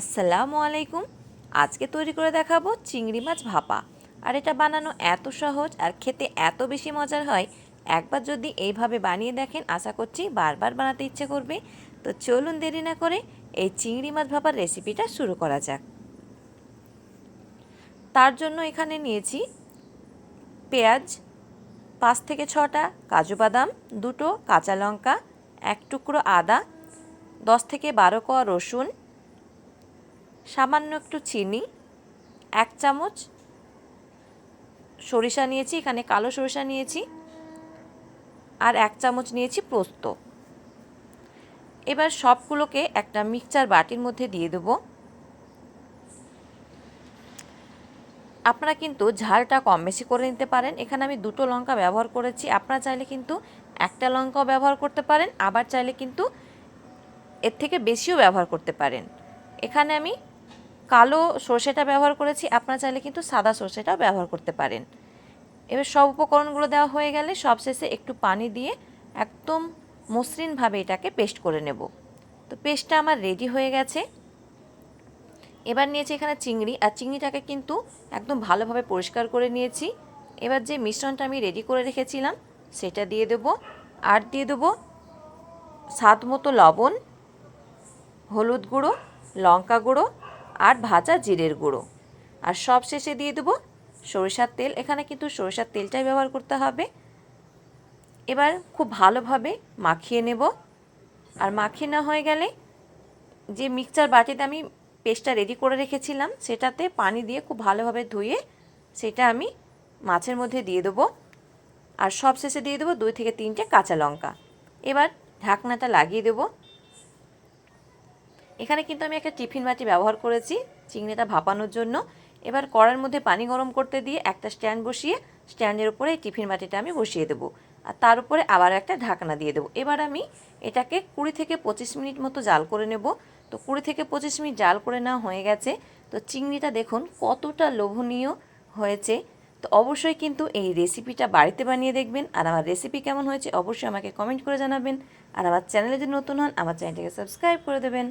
আসসালামু আলাইকুম। আজকে তৈরি করে দেখাবো চিংড়ি মাছ ভাপা। আর এটা বানানো এত সহজ আর খেতে এত বেশি মজার হয়, একবার যদি এইভাবে বানিয়ে দেখেন, আশা করছি বারবার বানাতে ইচ্ছে করবে। তো চলুন দেরি না করে এই চিংড়ি মাছ ভাপার রেসিপিটা শুরু করা যাক। তার জন্য এখানে নিয়েছি পেঁয়াজ, পাঁচ থেকে ছটা কাজু বাদাম, দুটো কাঁচা লঙ্কা, এক টুকরো আদা, দশ থেকে বারো কোয়া রসুন সামান্য একটু চিনি, এক চামচ সরিষা নিয়েছি, এখানে কালো সরিষা নিয়েছি, আর এক চামচ নিয়েছি পোস্ত। এবার সবগুলোকে একটা মিক্সচার বাটির মধ্যে দিয়ে দেবো। আপনারা কিন্তু ঝালটা কম বেশি করে নিতে পারেন। এখানে আমি দুটো লঙ্কা ব্যবহার করেছি। আপনারা চাইলে কিন্তু একটা লঙ্কাও ব্যবহার করতে পারেন, আবার চাইলে কিন্তু এর থেকে বেশিও ব্যবহার করতে পারেন। এখানে আমি কালো সর্ষেটা ব্যবহার করেছি, আপনারা চাইলে কিন্তু সাদা সর্ষেটাও ব্যবহার করতে পারেন। এবার সব উপকরণগুলো দেওয়া হয়ে গেলে সবশেষে একটু পানি দিয়ে একদম মসৃণভাবে এটাকে পেস্ট করে নেব। তো পেস্টটা আমার রেডি হয়ে গেছে। এবার নিয়েছি এখানে চিংড়ি, আর চিংড়িটাকে কিন্তু একদম ভালোভাবে পরিষ্কার করে নিয়েছি। এবার যে মিশ্রণটা আমি রেডি করে রেখেছিলাম, সেটা দিয়ে দেব। আর দিয়ে দেবো স্বাদ মতো লবণ, হলুদ গুঁড়ো, লঙ্কা গুঁড়ো আর ভাজা জিরের গুঁড়ো। আর সব শেষে দিয়ে দেবো সরিষার তেল। এখানে কিন্তু সরিষার তেলটাই ব্যবহার করতে হবে। এবার খুব ভালোভাবে মাখিয়ে নেব। আর মাখিয়ে না হয়ে গেলে যে মিক্সচার বাটিতে আমি পেস্টটা রেডি করে রেখেছিলাম, সেটাতে পানি দিয়ে খুব ভালোভাবে ধুয়ে সেটা আমি মাছের মধ্যে দিয়ে দেবো। আর সব শেষে দিয়ে দেবো দুই থেকে তিনটে কাঁচা লঙ্কা। এবার ঢাকনাটা লাগিয়ে দেবো। এখানে কিন্তু আমি একটা টিফিন বাটি ব্যবহার করেছি চিংড়িটা ভাপানোর জন্য। এবার কড়ার মধ্যে পানি গরম করতে দিয়ে একটা স্ট্যান্ড বসিয়ে স্ট্যান্ডের উপরে এই টিফিন বাটিটা আমি বসিয়ে দেবো। আর তার উপরে আবার একটা ঢাকনা দিয়ে দেবো। এবার আমি এটাকে কুড়ি থেকে পঁচিশ মিনিট মতো জাল করে নেব। তো কুড়ি থেকে পঁচিশ মিনিট জাল করে নেওয়া হয়ে গেছে। তো চিংড়িটা দেখুন কতটা লোভনীয় হয়েছে। তো অবশ্যই কিন্তু এই রেসিপিটা বাড়িতে বানিয়ে দেখবেন। আর আমার রেসিপি কেমন হয়েছে অবশ্যই আমাকে কমেন্ট করে জানাবেন। আর আমার চ্যানেলে যদি নতুন হন, আমার চ্যানেলটাকে সাবস্ক্রাইব করে দেবেন।